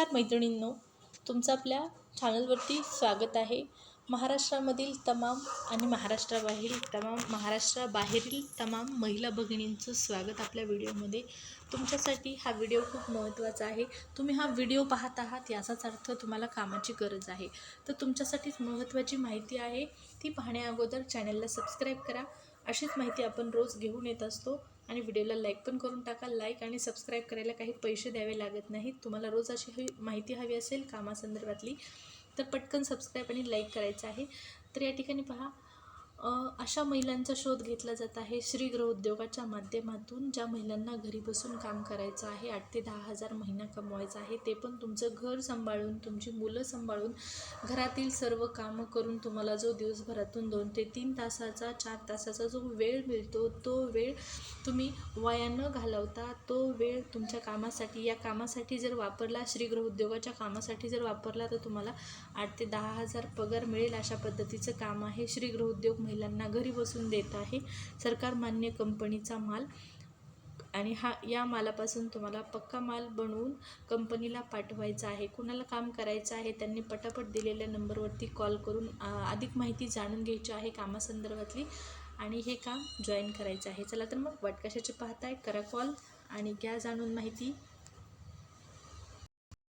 नमस्कार मैत्रिणींनो तुमचं आपल्या चॅनलवरती स्वागत आहे. महाराष्ट्रामधील तमाम आणि महाराष्ट्राबाहेरील तमाम महाराष्ट्राबाहेरील तमाम महिला भगिनींचं स्वागत आपल्या व्हिडिओमध्ये. तुमच्यासाठी हा व्हिडिओ खूप महत्त्वाचा आहे. तुम्ही हा व्हिडिओ पाहत आहात याचाच अर्थ तुम्हाला कामाची गरज आहे. तर तुमच्यासाठीच महत्त्वाची माहिती आहे ती पाहण्याअगोदर चॅनलला सबस्क्राईब करा. अशीच माहिती आपण रोज घेऊन येत असतो आणि व्हिडिओला लाईक पण करून टाका. लाईक आणि सबस्क्राईब करायला काही पैसे द्यावे लागत नाहीत. तुम्हाला रोज अशी हवी माहिती हवी असेल कामासंदर्भातली तर पटकन सबस्क्राईब आणि लाईक करायचं आहे. तर या ठिकाणी पहा अशा महिलांचा शोध घेतला जात आहे. श्रीगृह उद्योगाच्या माध्यमातून ज्या महिलांना घरी बसून काम करायचं आहे आठ ते दहा हजार महिना कमवायचा आहे ते पण तुमचं घर सांभाळून तुमची मुलं सांभाळून घरातील सर्व कामं करून तुम्हाला जो दिवसभरातून दोन ते तीन तासाचा चार तासाचा जो वेळ मिळतो तो वेळ तुम्ही वाया न घालवता तो वेळ तुमच्या कामासाठी या कामासाठी जर वापरला श्रीगृह उद्योगाच्या कामासाठी जर वापरला तर तुम्हाला आठ ते दहा हजार पगार मिळेल अशा पद्धतीचं काम आहे. श्रीगृह उद्योग महिलांना घरी बसून देत आहे. सरकार मान्य कंपनीचा माल आणि हा या मालापासून तुम्हाला पक्का माल बनवून कंपनीला पाठवायचा आहे. कुणाला काम करायचं आहे त्यांनी पटापट दिलेल्या नंबरवरती कॉल करून अधिक माहिती जाणून घ्यायची आहे कामासंदर्भातली आणि हे काम जॉईन करायचं आहे. चला तर मग वाट कशाची पाहताय करा कॉल आणि घ्या जाणून माहिती.